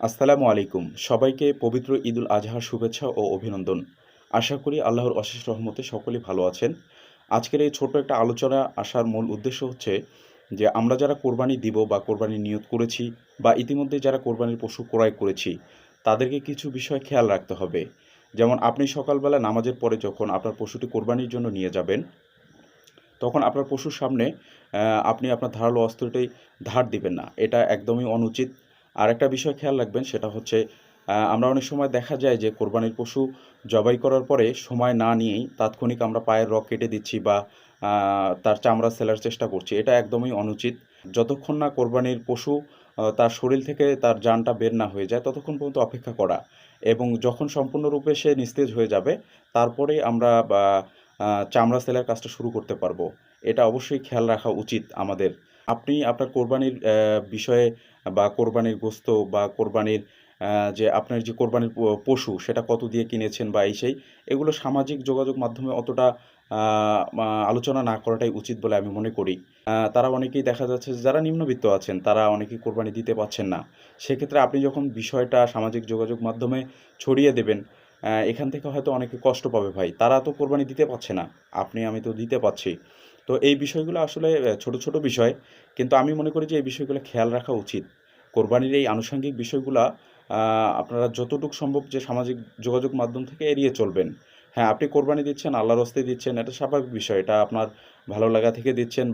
আসসালামু আলাইকুম। সবাইকে পবিত্র ঈদুল আজহার শুভেচ্ছা ও অভিনন্দন। আশা করি আল্লাহর অশেষ রহমতে সকলেই ভালো আছেন। আজকের এই ছোট একটা আলোচনা আসার মূল উদ্দেশ্য হচ্ছে যে, আমরা যারা কোরবানি দিব বা কোরবানি নিয়োগ করেছি বা ইতিমধ্যে যারা কোরবানির পশু ক্রয় করেছি, তাদেরকে কিছু বিষয় খেয়াল রাখতে হবে। যেমন, আপনি সকালবেলা নামাজের পরে যখন আপনার পশুটি কোরবানির জন্য নিয়ে যাবেন, তখন আপনার পশুর সামনে আপনি আপনার ধারালো অস্ত্রটি ধার দিবেন না। এটা একদমই অনুচিত। আর একটা বিষয় খেয়াল রাখবেন, সেটা হচ্ছে আমরা অনেক সময় দেখা যায় যে কোরবানির পশু জবাই করার পরে সময় না নিয়েই তাৎক্ষণিক আমরা পায়ের রক কেটে দিচ্ছি বা তার চামড়া সেলার চেষ্টা করছি। এটা একদমই অনুচিত। যতক্ষণ না কোরবানির পশু তার শরীর থেকে তার জানটা বের না হয়ে যায়, ততক্ষণ পর্যন্ত অপেক্ষা করা। এবং যখন সম্পূর্ণরূপে সে নিস্তেজ হয়ে যাবে, তারপরে আমরা চামড়া সেলার কাজটা শুরু করতে পারব। এটা অবশ্যই খেয়াল রাখা উচিত আমাদের। আপনি আপনার কোরবানির বিষয়ে বা কোরবানির গোস্ত বা কোরবানির যে আপনার যে কোরবানির পশু সেটা কত দিয়ে কিনেছেন বা এই সেই, এগুলো সামাজিক যোগাযোগ মাধ্যমে অতটা আলোচনা না করাটাই উচিত বলে আমি মনে করি। তারা অনেকেই দেখা যাচ্ছে যারা নিম্নবিত্ত আছেন তারা অনেকেই কোরবানি দিতে পারছেন না। সেক্ষেত্রে আপনি যখন বিষয়টা সামাজিক যোগাযোগ মাধ্যমে ছড়িয়ে দেবেন এখান থেকে হয়তো অনেকে কষ্ট পাবে ভাই। তারা তো কোরবানি দিতে পারছে না। আপনি, আমি তো দিতে পারছি। তো এই বিষয়গুলো আসলে ছোট ছোট বিষয়। কিন্তু আমি মনে করি যে এই বিষয়গুলো খেয়াল রাখা উচিত। কোরবানির এই আনুষঙ্গিক বিষয়গুলো আপনারা যতটুকু সম্ভব যে সামাজিক যোগাযোগ মাধ্যম থেকে এড়িয়ে চলবেন। হ্যাঁ আপনি কোরবানি দিচ্ছেন, আল্লাহর হস্তে দিচ্ছেন, এটা স্বাভাবিক বিষয়। এটা আপনার ভালো লাগা থেকে দিচ্ছেন।